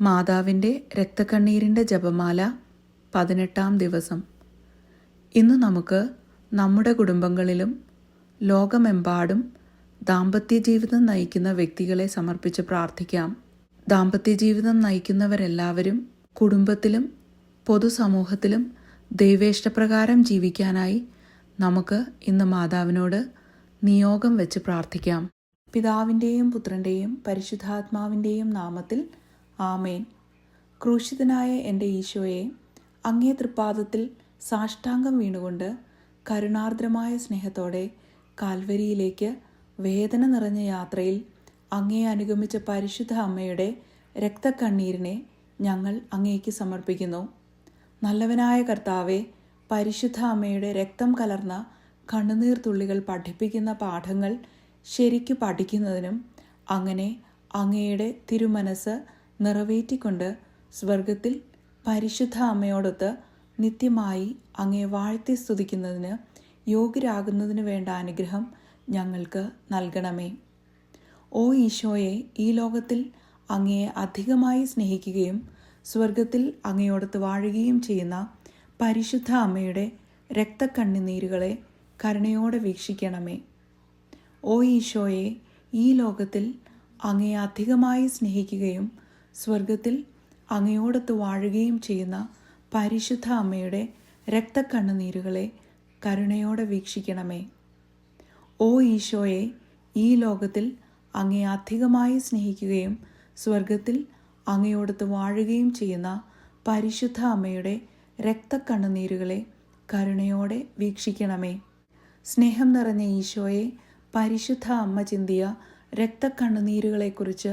മാതാവിന്റെ രക്തക്കണ്ണീരിന്റെ ജപമാല പതിനെട്ടാം ദിവസം. ഇന്ന് നമുക്ക് നമ്മുടെ കുടുംബങ്ങളിലും ലോകമെമ്പാടും ദാമ്പത്യ ജീവിതം നയിക്കുന്ന വ്യക്തികളെ സമർപ്പിച്ച് പ്രാർത്ഥിക്കാം. ദാമ്പത്യ ജീവിതം നയിക്കുന്നവരെല്ലാവരും കുടുംബത്തിലും പൊതുസമൂഹത്തിലും ദൈവേഷ്ടപ്രകാരം ജീവിക്കാനായി നമുക്ക് ഇന്ന് മാതാവിനോട് നിയോഗം വെച്ച് പ്രാർത്ഥിക്കാം. പിതാവിന്റെയും പുത്രന്റെയും പരിശുദ്ധാത്മാവിന്റെയും നാമത്തിൽ ആമേൻ. ക്രൂശിതനായ എന്റെ ഈശോയെ അങ്ങേ തൃപ്പാദത്തിൽ സാഷ്ടാംഗം വീണുകൊണ്ട് കരുണാർദ്രമായ സ്നേഹത്തോടെ കാൽവരിയിലേക്ക് വേദന നിറഞ്ഞ യാത്രയിൽ അങ്ങേ അനുഗമിച്ച പരിശുദ്ധ അമ്മയുടെ രക്തക്കണ്ണീരിനെ ഞങ്ങൾ അങ്ങേക്ക് സമർപ്പിക്കുന്നു. നല്ലവനായ കർത്താവെ പരിശുദ്ധ അമ്മയുടെ രക്തം കലർന്ന കണ്ണുനീർ തുള്ളികൾ പഠിപ്പിക്കുന്ന പാഠങ്ങൾ ശരിക്കു പഠിക്കുന്നതിനും അങ്ങനെ അങ്ങയുടെ തിരുമനസ് നിറവേറ്റിക്കൊണ്ട് സ്വർഗത്തിൽ പരിശുദ്ധ അമ്മയോടൊത്ത് നിത്യമായി അങ്ങേ വാഴ്ത്തി സ്തുതിക്കുന്നതിന് യോഗ്യരാകുന്നതിന് വേണ്ട അനുഗ്രഹം ഞങ്ങൾക്ക് നൽകണമേ. ഓ ഈശോയെ ഈ ലോകത്തിൽ അങ്ങയെ അധികമായി സ്നേഹിക്കുകയും സ്വർഗത്തിൽ അങ്ങയോടത്ത് വാഴുകയും ചെയ്യുന്ന പരിശുദ്ധ അമ്മയുടെ രക്തക്കണ്ണുനീരുകളെ കരുണയോടെ വീക്ഷിക്കണമേ. ഓ ഈശോയെ ഈ ലോകത്തിൽ അങ്ങയെ അധികമായി സ്നേഹിക്കുകയും സ്വർഗത്തിൽ അങ്ങയോടത്ത് വാഴുകയും ചെയ്യുന്ന പരിശുദ്ധ അമ്മയുടെ രക്തക്കണ്ണുനീരുകളെ കരുണയോടെ വീക്ഷിക്കണമേ. ഓ ഈശോയെ ഈ ലോകത്തിൽ അങ്ങയെ അധികമായി സ്നേഹിക്കുകയും സ്വർഗത്തിൽ അങ്ങയോടത്ത് വാഴുകയും ചെയ്യുന്ന പരിശുദ്ധ അമ്മയുടെ രക്തക്കണ്ണുനീരുകളെ കരുണയോടെ വീക്ഷിക്കണമേ. സ്നേഹം നിറഞ്ഞ ഈശോയെ പരിശുദ്ധ അമ്മ ചിന്തിയ രക്തക്കണ്ണുനീരുകളെക്കുറിച്ച്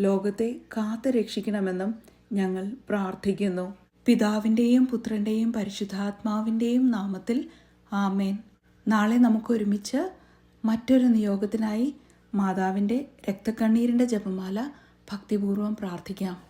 ലോകത്തെ കാത്തു രക്ഷിക്കണമെന്നും ഞങ്ങൾ പ്രാർത്ഥിക്കുന്നു. പിതാവിന്റെയും പുത്രന്റെയും പരിശുദ്ധാത്മാവിന്റെയും നാമത്തിൽ ആമേൻ. നാളെ നമുക്ക് ഒരുമിച്ച് മറ്റൊരു നിയോഗത്തിനായി മാതാവിന്റെ രക്തക്കണ്ണീരിന്റെ ജപമാല ഭക്തിപൂർവം പ്രാർത്ഥിക്കാം.